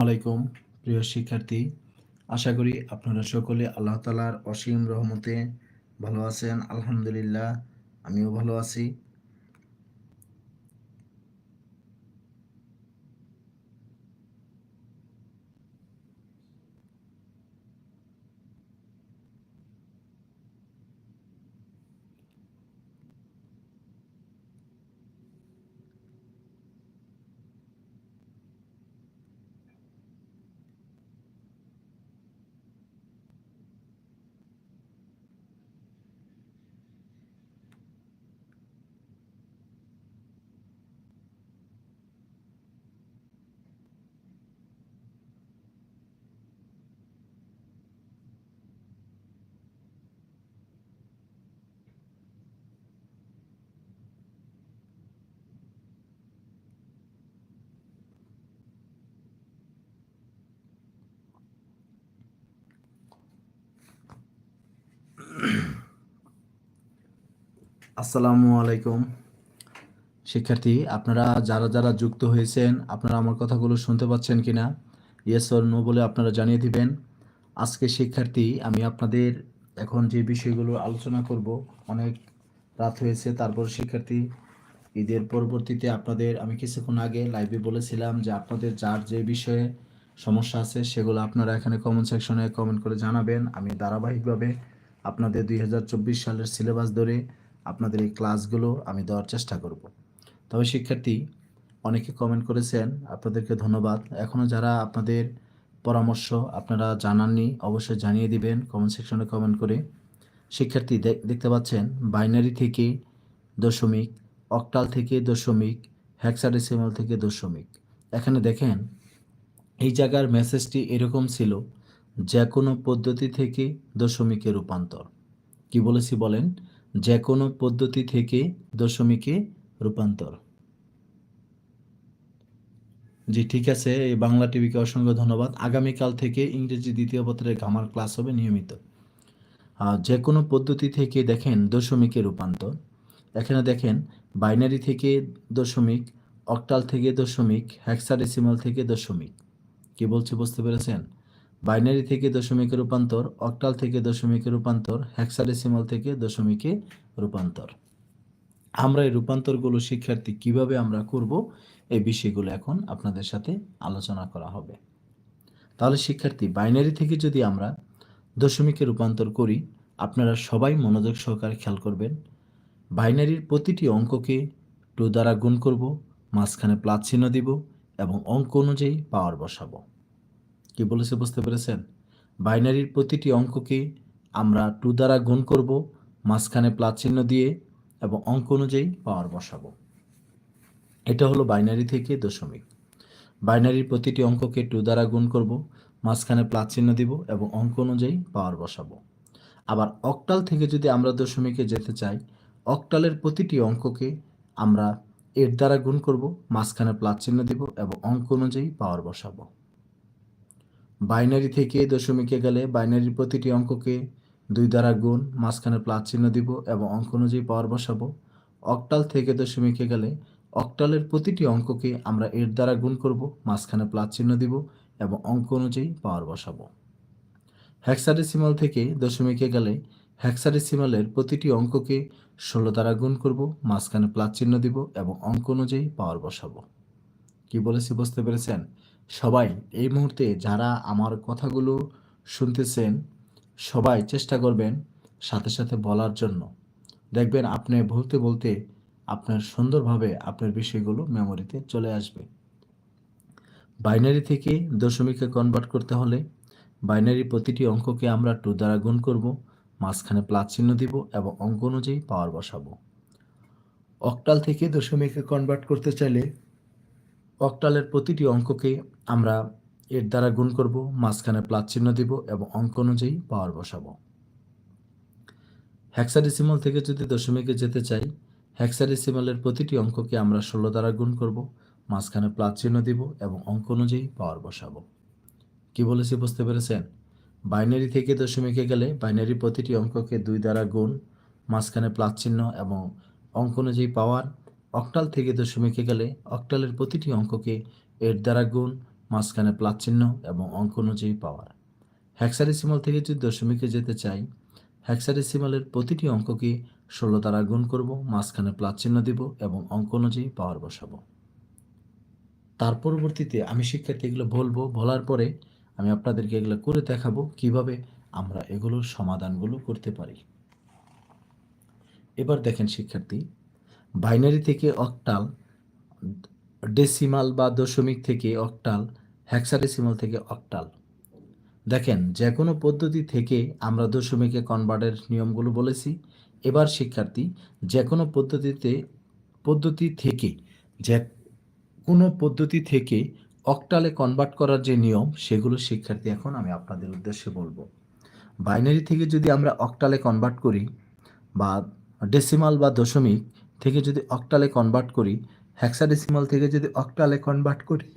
আলাইকুম, প্রিয় শিক্ষার্থী। আশা করি আপনারা সকলে আল্লাহ তালার অসীম রহমতে ভালো আছেন। আলহামদুলিল্লাহ, আমিও ভালো আছি। আসসালামু আলাইকুম। শিক্ষার্থী, আপনারা যারা যারা যুক্ত হয়েছেন, আপনারা আমার কথাগুলো শুনতে পাচ্ছেন কিনা? ইয়েস অর নো বলে আপনারা জানিয়ে দিবেন। আজকে শিক্ষার্থী, আমি আপনাদের এখন যে বিষয়গুলো আলোচনা করব, অনেক রাত হয়েছে, তারপর শিক্ষার্থী, ঈদের পরবর্তীতে আপনাদের, আমি কিছুক্ষণ আগে লাইভে বলেছিলাম যে আপনাদের যার যে বিষয়ে সমস্যা আছে, সেগুলো আপনারা এখানে কমেন্ট সেকশনে কমেন্ট করে জানাবেন। আমি ধারাবাহিকভাবে আপনাদের দুই হাজার চব্বিশ সালের সিলেবাস ধরে আপনাদের এই ক্লাসগুলো আমি দেওয়ার চেষ্টা করব। তবে শিক্ষার্থী, অনেকে কমেন্ট করেছেন, আপনাদেরকে ধন্যবাদ। এখনও যারা আপনাদের পরামর্শ আপনারা জানাননি, অবশ্যই জানিয়ে দিবেন কমেন্ট সেকশনে কমেন্ট করে। শিক্ষার্থী দেখতে পাচ্ছেন বাইনারি থেকে দশমিক অক্টাল থেকে দশমিক হ্যাক্সাডেসিমাল থেকে দশমিক। এখানে দেখেন, এই জায়গার মেসেজটি এরকম ছিল, যে কোনো পদ্ধতি থেকে দশমিকে রূপান্তর। কি বলেছি বলেন? যে কোনো পদ্ধতি থেকে দশমিকে রূপান্তর। জি, ঠিক আছে, এই বাংলা টিভিকে অসংখ্য ধন্যবাদ। আগামীকাল থেকে ইংরেজি দ্বিতীয় পত্রের গামার ক্লাস হবে নিয়মিত। যে কোনো পদ্ধতি থেকে দেখেন দশমিকে রূপান্তর। এখানে দেখেন, বাইনারি থেকে দশমিক, অক্টাল থেকে দশমিক হ্যাক্সাডেসিমাল থেকে দশমিক। কি বলছি, বুঝতে পেরেছেন? বাইনারি থেকে দশমিকে রূপান্তর, অক্টাল থেকে দশমিকে রূপান্তর হ্যাক্সাডেসিমাল থেকে দশমিকে রূপান্তর। আমরা এই রূপান্তরগুলো শিক্ষার্থী কীভাবে আমরা করব, এই বিষয়গুলো এখন আপনাদের সাথে আলোচনা করা হবে। তাহলে শিক্ষার্থী, বাইনারি থেকে যদি আমরা দশমিকে রূপান্তর করি, আপনারা সবাই মনোযোগ সহকারে খেয়াল করবেন, বাইনারির প্রতিটি অঙ্ককে টু দ্বারা গুণ করব, মাঝখানে প্লাস চিহ্ন দিব এবং অঙ্ক অনুযায়ী পাওয়ার বসাবো। কি বলেছে বুঝতে পেরেছেন? বাইনারির প্রতিটি অঙ্ককে আমরা টু দ্বারা গুণ করব, মাঝখানে প্লাস চিহ্ন দিয়ে এবং অঙ্ক অনুযায়ী পাওয়ার বসাবো। এটা হলো বাইনারি থেকে দশমিক। বাইনারির প্রতিটি অঙ্ককে টু দ্বারা গুণ করব, মাঝখানে প্লাস চিহ্ন দিব এবং অঙ্ক অনুযায়ী পাওয়ার বসাবো। আবার অক্টাল থেকে যদি আমরা দশমিকে যেতে চাই, অক্টালের প্রতিটি অঙ্ককে আমরা এর দ্বারা গুণ করব, মাঝখানে প্লাস চিহ্ন দিব এবং অঙ্ক অনুযায়ী পাওয়ার বসাবো। বাইনারি থেকে দশমিকে গেলে বাইনারির প্রতিটি অঙ্ককে দুই দ্বারা গুণ, মাঝখানে প্লাস চিহ্ন দিব এবং অঙ্ক অনুযায়ী পাওয়ার বসাবো। অক্টাল থেকে দশমিকে গেলে অক্টালের প্রতিটি অঙ্ককে আমরা এর দ্বারা গুণ করব, মাঝখানে প্লাস চিহ্ন দিব এবং অঙ্ক অনুযায়ী পাওয়ার বসাবো। হ্যাক্সাডেসিমাল থেকে দশমিকে গেলে হ্যাক্সাডেসিমালের প্রতিটি অঙ্ককে ষোলো দ্বারা গুণ করব, মাঝখানে প্লাস চিহ্ন দিব এবং অঙ্ক অনুযায়ী পাওয়ার বসাবো। কি বলেছি বুঝতে পেরেছেন? সবাই, এই মুহূর্তে যারা আমার কথাগুলো শুনতেছেন, সবাই চেষ্টা করবেন সাথে সাথে বলার জন্য। দেখবেন আপনি বলতে বলতে আপনার সুন্দরভাবে আপনার বিষয়গুলো মেমোরিতে চলে আসবে। বাইনারি থেকে দশমিকে কনভার্ট করতে হলে বাইনারি প্রতিটি অঙ্ককে আমরা টু দ্বারা গুণ করব, মাঝখানে প্লাস চিহ্ন দিব এবং অঙ্ক অনুযায়ী পাওয়ার বসাবো। অক্টাল থেকে দশমিকে কনভার্ট করতে চাইলে অক্টালের প্রতিটি অঙ্ককে আমরা এর দ্বারা গুণ করব মাঝখানে প্লাস চিহ্ন দিব এবং অঙ্ক অনুযায়ী পাওয়ার বসাবো। হ্যাক্সাডেসিমাল থেকে যদি দশমিকে যেতে চাই হ্যাক্সাডেসিমালের প্রতিটি অঙ্ককে আমরা ষোলো দ্বারা গুণ করব, মাঝখানে প্লাস চিহ্ন দিব এবং অঙ্ক অনুযায়ী পাওয়ার বসাবো। কি বলেছি বুঝতে পেরেছেন? বাইনারি থেকে দশমিকে গেলে বাইনারি প্রতিটি অঙ্ককে দুই দ্বারা গুণ, মাঝখানে প্লাস চিহ্ন এবং অঙ্ক অনুযায়ী পাওয়ার অক্টাল থেকে দশমিকে গেলে অক্টালের প্রতিটি অঙ্ককে এর দ্বারা গুণ, মাঝখানে প্লাস চিহ্ন এবং অঙ্ক অনুযায়ী পাওয়ার। হ্যাক্সাডেসিমাল থেকে যদি দশমিকে যেতে চাই হ্যাক্সাডেসিমালের প্রতিটি অঙ্ককে ষোলো দ্বারা গুণ করব, মাঝখানে প্লাস চিহ্ন দিব এবং অঙ্ক অনুযায়ী পাওয়ার বসাবো। তার পরবর্তীতে আমি শিক্ষার্থী এগুলো বলব, বলার পরে আমি আপনাদেরকে এগুলো করে দেখাবো কীভাবে আমরা এগুলোর সমাধানগুলো করতে পারি। এবার দেখেন শিক্ষার্থী বাইনারি থেকে অক্টাল, ডেসিমাল বা দশমিক থেকে অক্টাল হ্যাক্সাডেসিমাল থেকে অক্টাল। দেখেন যে কোনো পদ্ধতি থেকে আমরা দশমিকে কনভার্টের নিয়মগুলো বলেছি। এবার শিক্ষার্থী যে কোনো পদ্ধতিতে, পদ্ধতি থেকে যে কোনো পদ্ধতি থেকে অক্টালে কনভার্ট করার যে নিয়ম, সেগুলো শিক্ষার্থী এখন আমি আপনাদের উদ্দেশ্যে বলব। বাইনারি থেকে যদি আমরা অক্টালে কনভার্ট করি বা ডেসিমাল বা দশমিক থেকে যদি অক্টালে কনভার্ট করি হ্যাক্সাডেসিমাল থেকে যদি অক্টালে কনভার্ট করি,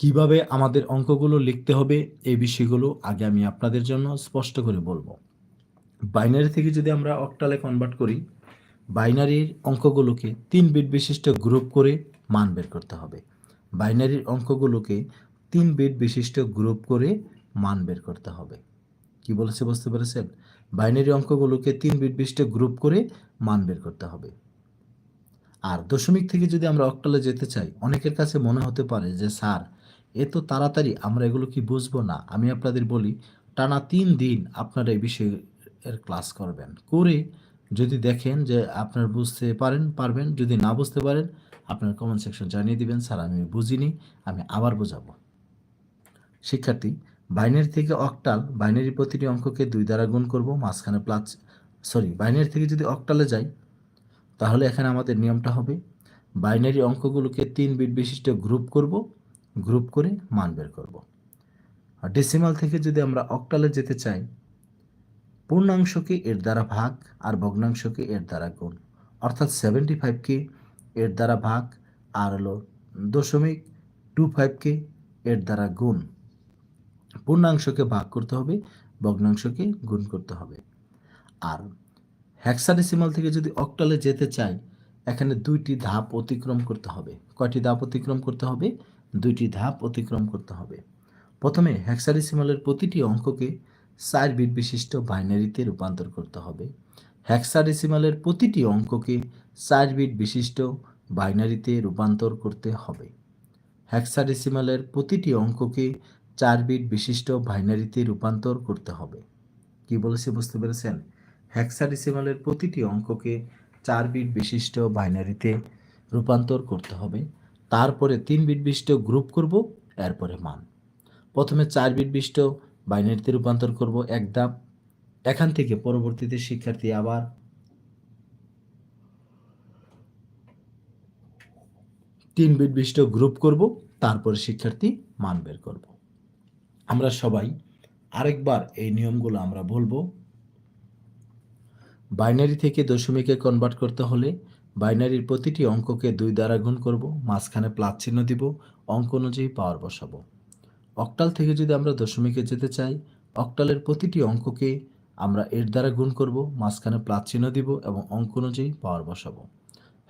কীভাবে আমাদের অঙ্কগুলো লিখতে হবে, এই বিষয়গুলো আগে আমি আপনাদের জন্য স্পষ্ট করে বলব। বাইনারি থেকে যদি আমরা অক্টালে কনভার্ট করি, বাইনারির অঙ্কগুলোকে তিন বিট বিশিষ্ট গ্রুপ করে মান বের করতে হবে। বাইনারির অঙ্কগুলোকে তিন বিট বিশিষ্ট গ্রুপ করে মান বের করতে হবে। কি বলেছে, বুঝতে পেরেছেন? বাইনারি অঙ্কগুলোকে তিন বিট বিশিষ্ট গ্রুপ করে মান বের করতে হবে। আর দশমিক থেকে যদি আমরা অক্টালে যেতে চাই, অনেকের কাছে মনে হতে পারে যে, স্যার, এ তো তাড়াতাড়ি, আমরা এগুলো কি বুঝব না? আমি আপনাদের বলি, টানা তিন দিন আপনারা এই বিষয়ের ক্লাস করবেন। করে যদি দেখেন যে আপনার বুঝতে পারেন, পারবেন, যদি না বুঝতে পারেন, আপনার কমেন্ট সেকশন জানিয়ে দিবেন, স্যার, আমি বুঝিনি, আমি আবার বোঝাবো। শিক্ষার্থী বাইনারি থেকে অক্টাল, বাইনারি প্রতিটি অঙ্ককে দুই দ্বারা গুণ করব, মাঝখানে প্লাস সরি বাইনারি থেকে যদি অক্টালে যাই, তাহলে এখানে আমাদের নিয়মটা হবে, বাইনারি অঙ্কগুলোকে তিন বিট বিশিষ্ট গ্রুপ করব, গ্রুপ করে মান বের করব। আর ডেসিমাল থেকে যদি আমরা অক্টালে যেতে চাই, পূর্ণাংশকে এর দ্বারা ভাগ আর ভগ্নাংশকে এর দ্বারা গুণ, অর্থাৎ সেভেন্টি ফাইভকে এর দ্বারা ভাগ আর হলো দশমিক টু ফাইভকে এর দ্বারা গুণ। পূর্ণাংশকে ভাগ করতে হবে, ভগ্নাংশকে গুণ করতে হবে। আর হ্যাক্সাডেসিমাল থেকে যদি অক্টালে যেতে চাই, এখানে দুইটি ধাপ অতিক্রম করতে হবে। কয়টি ধাপ অতিক্রম করতে হবে? দুইটি ধাপ অতিক্রম করতে হবে। প্রথমে হ্যাক্সাডেসিমালের প্রতিটি অঙ্ককে চার বিট বিশিষ্ট বাইনারিতে রূপান্তর করতে হবে। হ্যাক্সাডেসিমালের প্রতিটি অঙ্ককে চার বিট বিশিষ্ট বাইনারিতে রূপান্তর করতে হবে। হ্যাক্সাডেসিমালের প্রতিটি অঙ্ককে চার বিট বিশিষ্ট বাইনারিতে রূপান্তর করতে হবে। কি বলেছে বুঝতে পেরেছেন? হ্যাক্সাডেসিমালের প্রতিটি অঙ্ককে চার বিট বিশিষ্ট বাইনারিতে রূপান্তর করতে হবে। তারপরে তিন বিট বিশিষ্ট গ্রুপ করব, এরপরে মান। প্রথমে চার বিট বিশিষ্ট বাইনারিতে রূপান্তর করব এক ধাপ এখান থেকে পরবর্তীতে শিক্ষার্থী আবার তিন বিট বিশিষ্ট গ্রুপ করব, তারপরে শিক্ষার্থী মান বের করব। আমরা সবাই আরেকবার এই নিয়মগুলো আমরা বলব। বাইনারি থেকে দশমিকে কনভার্ট করতে হলে বাইনারির প্রতিটি অঙ্ককে দুই দ্বারা গুণ করব, মাঝখানে প্লাস চিহ্ন দিব, অঙ্ক অনুযায়ী পাওয়ার বসাবো। অক্টাল থেকে যদি আমরা দশমিকে যেতে চাই অক্টালের প্রতিটি অঙ্ককে আমরা এর দ্বারা গুণ করব, মাঝখানে প্লাস চিহ্ন দিব এবং অঙ্ক অনুযায়ী পাওয়ার বসাবো।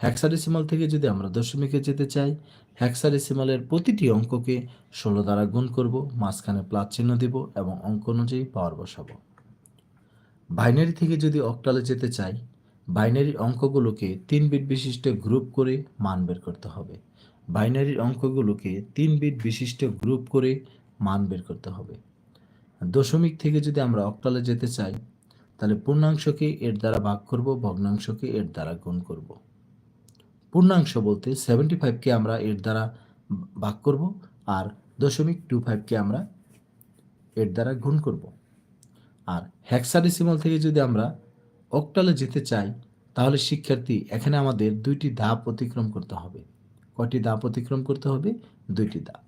হ্যাক্সাডেসিমাল থেকে যদি আমরা দশমিকে যেতে চাই হ্যাক্সাডেসিমালের প্রতিটি অঙ্ককে ষোলো দ্বারা গুণ করব, মাঝখানে প্লাস চিহ্ন দিব এবং অঙ্ক অনুযায়ী পাওয়ার বসাবো। বাইনারি থেকে যদি অক্টালে যেতে চাই, বাইনারি অঙ্কগুলোকে তিন বিট বিশিষ্ট গ্রুপ করে মান বের করতে হবে। বাইনারির অঙ্কগুলোকে তিন বিট বিশিষ্ট গ্রুপ করে মান বের করতে হবে। দশমিক থেকে যদি আমরা অক্টালে যেতে চাই, তাহলে পূর্ণাংশকে এর দ্বারা ভাগ করব, ভগ্নাংশকে এর দ্বারা গুণ করব। পূর্ণাংশ বলতে সেভেন্টি ফাইভকে আমরা এর দ্বারা ভাগ করব আর দশমিক টু ফাইভকে আমরা এর দ্বারা গুণ করব। আর হ্যাক্সাডেসিমাল থেকে যদি আমরা অক্টালে যেতে চাই, তাহলে শিক্ষার্থী, এখানে আমাদের দুইটি ধাপ অতিক্রম করতে হবে। কয়টি ধাপ অতিক্রম করতে হবে? দুইটি ধাপ।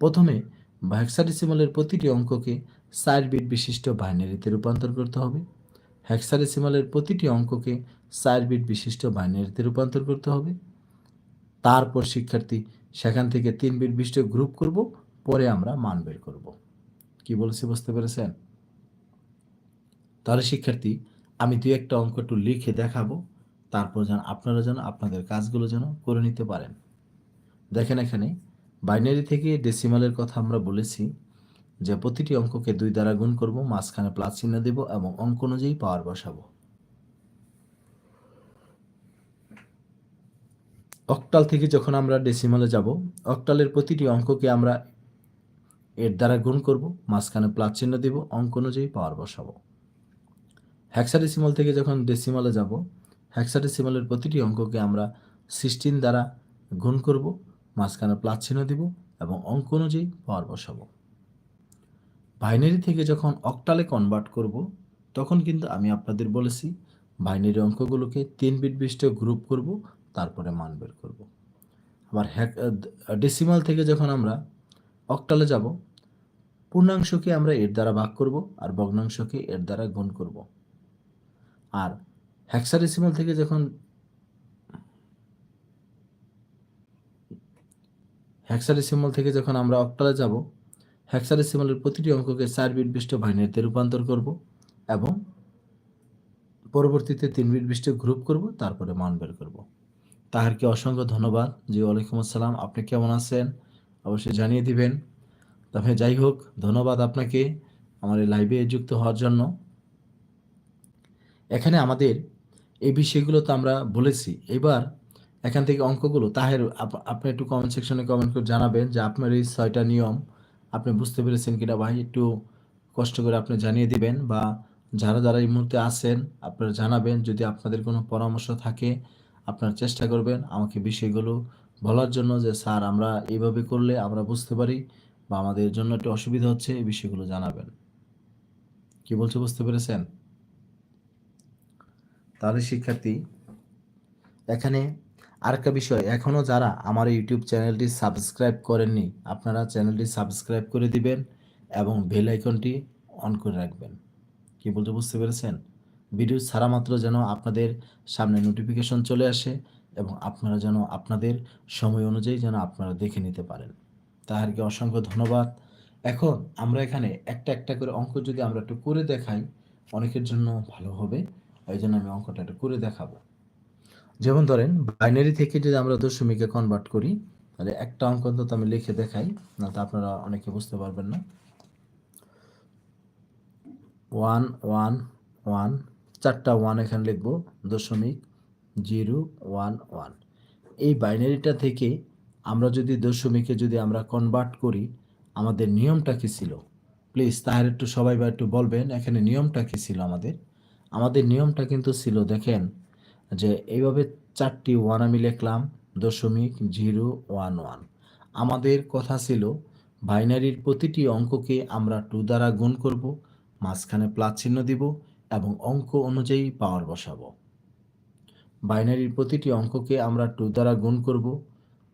প্রথমে হ্যাক্সাডেসিমালের প্রতিটি অঙ্ককে চার বিট বিশিষ্ট বাইনারিতে রূপান্তর করতে হবে। হ্যাক্সাডেসিমালের প্রতিটি অঙ্ককে চার বিট বিশিষ্ট বাইনারিতে রূপান্তর করতে হবে। তারপর শিক্ষার্থী, সেখান থেকে তিন বিট বিশিষ্ট গ্রুপ করব, পরে আমরা মান বের করব। কি বলেছি বুঝতে পেরেছেন? তাহলে শিক্ষার্থী, আমি দুই একটা অঙ্ক একটু লিখে দেখাবো, তারপর যেন আপনারা যেন আপনাদের কাজগুলো যেন করে নিতে পারেন। দেখেন এখানে, বাইনারি থেকে ডেসিমালের কথা আমরা বলেছি যে প্রতিটি অঙ্ককে দুই দ্বারা গুণ করব, মাঝখানে প্লাস চিহ্ন দেব এবং অঙ্ক অনুযায়ী পাওয়ার বসাবো। অক্টাল থেকে যখন আমরা ডেসিমালে যাব, অক্টালের প্রতিটি অঙ্ককে আমরা এর দ্বারা গুণ করব, মাঝখানে প্লাস চিহ্ন দেব, অঙ্ক অনুযায়ী পাওয়ার বসাবো। হ্যাক্সাডেসিমাল থেকে যখন ডেসিমালে যাব হ্যাক্সাডেসিমালের প্রতিটি অঙ্ককে আমরা সিক্সটিন দ্বারা গুণ করব, মাঝখানে প্লাস চিহ্ন দিব এবং অঙ্ক অনুযায়ী পাওয়ার বসাবো। বাইনারি থেকে যখন অক্টালে কনভার্ট করব, তখন কিন্তু আমি আপনাদের বলেছি বাইনারি অঙ্কগুলোকে তিন বিট বিশিষ্ট গ্রুপ করব তারপরে মান বের করব। আবার হ্যাক ডেসিমাল থেকে যখন আমরা অক্টালে যাব, পূর্ণাংশকে আমরা এর দ্বারা ভাগ করব আর ভগ্নাংশকে এর দ্বারা গুণ করব। আর হ্যাক্সাডেসিমাল থেকে যখন হ্যাক্সাডেসিমাল থেকে যখন আমরা অক্টালে যাব হ্যাক্সাডেসিমালের প্রতিটি অঙ্ককে চার বিট বিশিষ্ট বাইনারিতে রূপান্তর করব এবং পরবর্তীতে তিন বিট বিশিষ্ট গ্রুপ করব, তারপরে মান বের করব। তাহারকে অসংখ্য ধন্যবাদ জি, ওয়ালাইকুম আসসালাম। আপনি কেমন আছেন? অবশ্যই জানিয়ে দিবেন। তবে যাই হোক, ধন্যবাদ আপনাকে আমার এই লাইভে যুক্ত হওয়ার জন্য। এখানে আমাদের এই বিষয়গুলো তো আমরা বলেছি। এবার এখান থেকে অঙ্কগুলো, তাহের আপ- আপনি একটু কমেন্ট সেকশনে কমেন্ট করে জানাবেন যে আপনার এই ছয়টা নিয়ম আপনি বুঝতে পেরেছেন কিনা ভাই? একটু কষ্ট করে আপনি জানিয়ে দিবেন বা যারা যারা এই মুহূর্তে আছেন আপনারা জানাবেন। যদি আপনাদের কোনো পরামর্শ থাকে আপনারা চেষ্টা করবেন আমাকে বিষয়গুলো বলার জন্য যে, স্যার, আমরা এইভাবে করলে আমরা বুঝতে পারি বা আমাদের জন্য একটু অসুবিধা হচ্ছে এই বিষয়গুলো জানাবেন। কি বলছে বুঝতে পেরেছেন? তাহলে শিক্ষার্থী, এখানে আরেকটা বিষয় এখনও যারা আমার ইউটিউব চ্যানেলটি সাবস্ক্রাইব করেননি, আপনারা চ্যানেলটি সাবস্ক্রাইব করে দিবেন এবং বেল আইকনটি অন করে রাখবেন। কি বলতে বুঝতে পেরেছেন? ভিডিও ছাড়া মাত্র যেন আপনাদের সামনে নোটিফিকেশন চলে আসে এবং আপনারা যেন আপনাদের সময় অনুযায়ী যেন আপনারা দেখে নিতে পারেন। তাহারকে অসংখ্য ধন্যবাদ। এখন আমরা এখানে একটা একটা করে অঙ্ক যদি আমরা একটু করে দেখাই, অনেকের জন্য ভালো হবে। ওই জন্য আমি অঙ্কটা একটু করে দেখাবো। যেমন ধরেন বাইনারি থেকে যদি আমরা দশমিকে কনভার্ট করি, তাহলে একটা অঙ্ক অন্তত আমি লিখে দেখাই না তো আপনারা অনেকে বুঝতে পারবেন না। ওয়ান ওয়ান ওয়ান চারটা ওয়ান এখানে লিখব, দশমিক জিরো ওয়ান ওয়ান। এই বাইনারিটা থেকে আমরা যদি দশমিকে যদি আমরা কনভার্ট করি, আমাদের নিয়মটা কী ছিল? প্লিজ তাহলে একটু সবাই বা একটু বলবেন, এখানে নিয়মটা কী ছিল আমাদের? আমাদের নিয়মটা কিন্তু ছিল, দেখেন, যে এইভাবে চারটি ওয়ান আমি লিখলাম, দশমিক জিরো ওয়ান ওয়ান। আমাদের কথা ছিল, বাইনারির প্রতিটি অঙ্ককে আমরা টু দ্বারা গুণ করব, মাঝখানে প্লাস চিহ্ন দিব এবং অঙ্ক অনুযায়ী পাওয়ার বসাবো। বাইনারির প্রতিটি অঙ্ককে আমরা টু দ্বারা গুণ করব,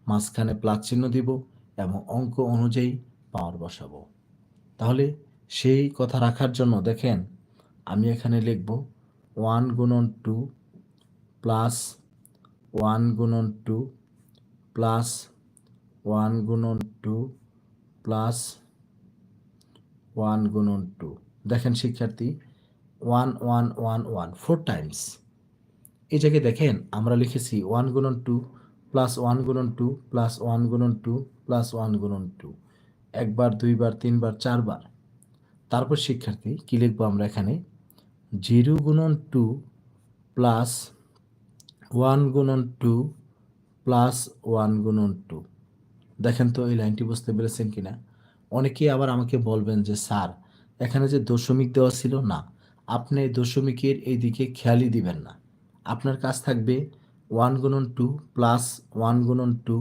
মাঝখানে প্লাস চিহ্ন দিব এবং অঙ্ক অনুযায়ী পাওয়ার বসাবো। তাহলে সেই কথা রাখার জন্য দেখেন, আমি এখানে লিখব ওয়ান গুণন টু প্লাস ওয়ান গুণন টু প্লাস ওয়ান গুণন টু প্লাস ওয়ান গুণন টু দেখেন শিক্ষার্থী one one one one four times জায়গায় দেখেন, আমরা লিখেছি ওয়ান গুণন টু প্লাস ওয়ান গুণন টু প্লাস ওয়ান গুণন টু প্লাস ওয়ান গুণন টু একবার, দুইবার, তিনবার, চারবার। তারপর শিক্ষার্থী, কী লিখব আমরা এখানে? জিরো গুণন টু প্লাস ওয়ান গুণন টু প্লাস ওয়ান গুণন টু দেখেন তো, এই লাইনটি বুঝতে পেরেছেন কি না অনেকেই আবার আমাকে বলবেন যে, স্যার, এখানে যে দশমিক দেওয়া ছিল না। আপনি দশমিকের এই দিকে খেয়ালই দিবেন না। আপনার কাজ থাকবে ওয়ান গুণন টু প্লাস ওয়ান গুণন টু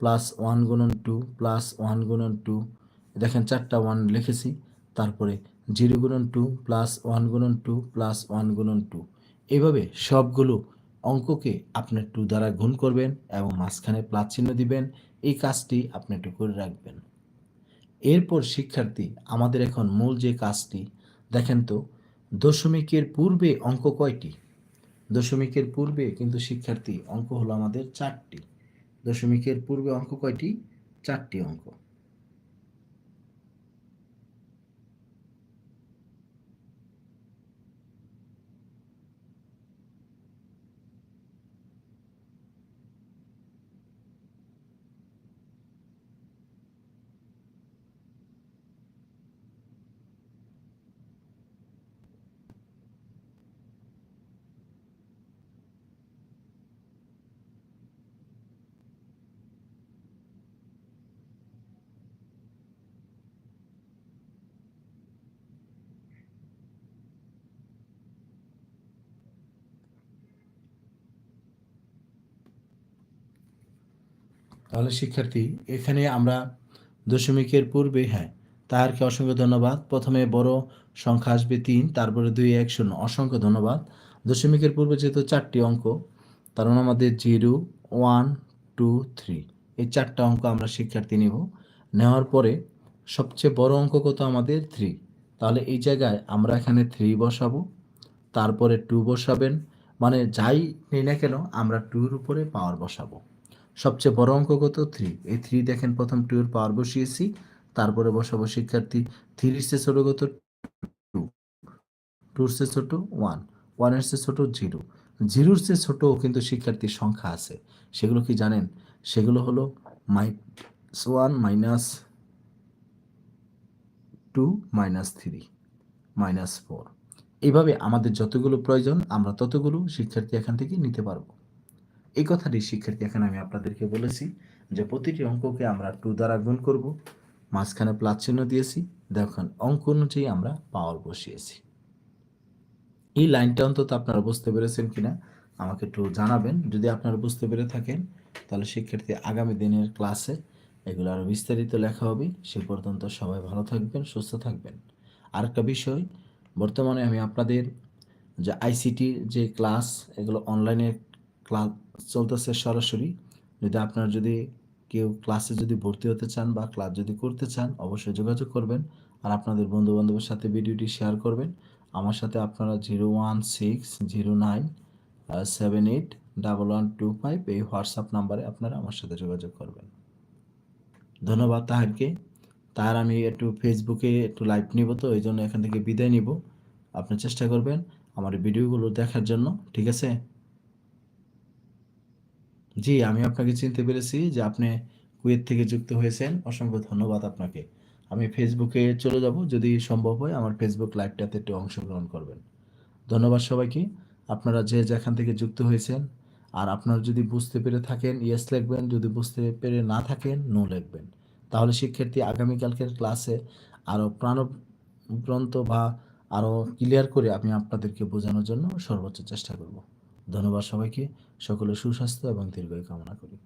প্লাস ওয়ান গুণন টু প্লাস ওয়ান গুণন টু। দেখেন চারটা ওয়ান লিখেছি, তারপরে জিরো গুণন টু প্লাস ওয়ান গুণন টু প্লাস ওয়ান গুণন টু। এইভাবে সবগুলো অঙ্ককে আপনি টু দ্বারা গুণ করবেন এবং মাঝখানে প্লাস চিহ্ন দিবেন, এই কাজটি আপনি একটু করে রাখবেন। এরপর শিক্ষার্থী, আমাদের এখন মূল যে কাজটি, দেখেন তো দশমিকের পূর্বে অঙ্ক কয়টি? দশমিকের পূর্বে কিন্তু শিক্ষার্থী, অঙ্ক হলো আমাদের চারটি। দশমিকের পূর্বে অঙ্ক কয়টি? চারটি অঙ্ক। তাহলে শিক্ষার্থী, এখানে আমরা দশমিকের পূর্বে হ্যাঁ তাহারকে অসংখ্য ধন্যবাদ। প্রথমে বড় সংখ্যা আসবে তিন, তারপরে দুই, এক, শূন্য। অসংখ্য ধন্যবাদ। দশমিকের পূর্বে যেহেতু চারটি অঙ্ক, তার মানে আমাদের জিরো, ওয়ান, টু, থ্রি, এই চারটা অঙ্ক আমরা শিক্ষার্থী নিব। নেওয়ার পরে সবচেয়ে বড় অঙ্ক কত আমাদের? থ্রি। তাহলে এই জায়গায় আমরা এখানে থ্রি বসাবো, তারপরে টু বসাবেন মানে যাই নেই না কেন, আমরা টুর উপরে পাওয়ার বসাবো। সবচেয়ে বড় অঙ্ক কত? থ্রি এই থ্রি দেখেন প্রথম টু এর পাওয়ার বসিয়েছি। তারপরে বসাবো শিক্ষার্থী থ্রির সে ছোট কত? টু টুর সে ছোট ওয়ান ওয়ানের সে ছোট জিরো জিরোর সে ছোট কিন্তু শিক্ষার্থীর সংখ্যা আছে। সেগুলো কি জানেন? সেগুলো হলো minus one minus two minus three minus four এইভাবে আমাদের যতগুলো প্রয়োজন, আমরা ততগুলো শিক্ষার্থী এখান থেকে নিতে পারব। এই কথাটি শিক্ষার্থী, এখানে আমি আপনাদেরকে বলেছি যে প্রতিটি অঙ্ককে আমরা টু দ্বারা গুণ করব। মাঝখানে প্লাস চিহ্ন দিয়েছি। দেখুন, অঙ্ক অনুযায়ী আমরা পাওয়ার বসিয়েছি। এই লাইনটা অন্তত আপনারা বুঝতে পেরেছেন কিনা, আমাকে একটু জানাবেন। যদি আপনারা বুঝতে পেরে থাকেন, তাহলে শিক্ষার্থী, আগামী দিনের ক্লাসে এগুলো আরও বিস্তারিত লেখা হবে। সে পর্যন্ত সবাই ভালো থাকবেন, সুস্থ থাকবেন। আরেকটা বিষয়, বর্তমানে আমি আপনাদের যে আইসিটির যে ক্লাস এগুলো অনলাইনে ক্লাস চলতেছে সরাসরি। যদি আপনারা যদি কেউ ক্লাসে যদি ভর্তি হতে চান বা ক্লাস যদি করতে চান, অবশ্যই যোগাযোগ করবেন আর আপনাদের বন্ধু বান্ধবের সাথে ভিডিওটি শেয়ার করবেন। আমার সাথে আপনারা zero one six zero nine seven eight double one two five এই হোয়াটসঅ্যাপ নাম্বারে আপনারা আমার সাথে যোগাযোগ করবেন। ধন্যবাদ তাহারকে। তার আমি একটু ফেসবুকে একটু লাইভ নিব তো, এই জন্য এখান থেকে বিদায় নিব। আপনি চেষ্টা করবেন আমার ভিডিওগুলো দেখার জন্য, ঠিক আছে? জি, আমি আপনাকে চিনতে পেরেছি যে আপনি কুয়েত থেকে যুক্ত হয়েছেন। অসংখ্য ধন্যবাদ আপনাকে। আমি ফেসবুকে চলে যাব, যদি সম্ভব হয় আমার ফেসবুক লাইভটাতে একটু অংশগ্রহণ করবেন। ধন্যবাদ সবাইকে। আপনারা যে যেখান থেকে যুক্ত হয়েছেন, আর আপনারা যদি বুঝতে পেরে থাকেন ইয়েস লিখবেন, যদি বুঝতে পেরে না থাকেন নো লিখবেন। তাহলে শিক্ষার্থী আগামীকালকের ক্লাসে আরও প্রাণপ্রান্ত বা আরও ক্লিয়ার করে আমি আপনাদেরকে বোঝানোর জন্য সর্বোচ্চ চেষ্টা করব। ধন্যবাদ সবাইকে। সকলে সুস্বাস্থ্য এবং দীর্ঘায়ু কামনা করি।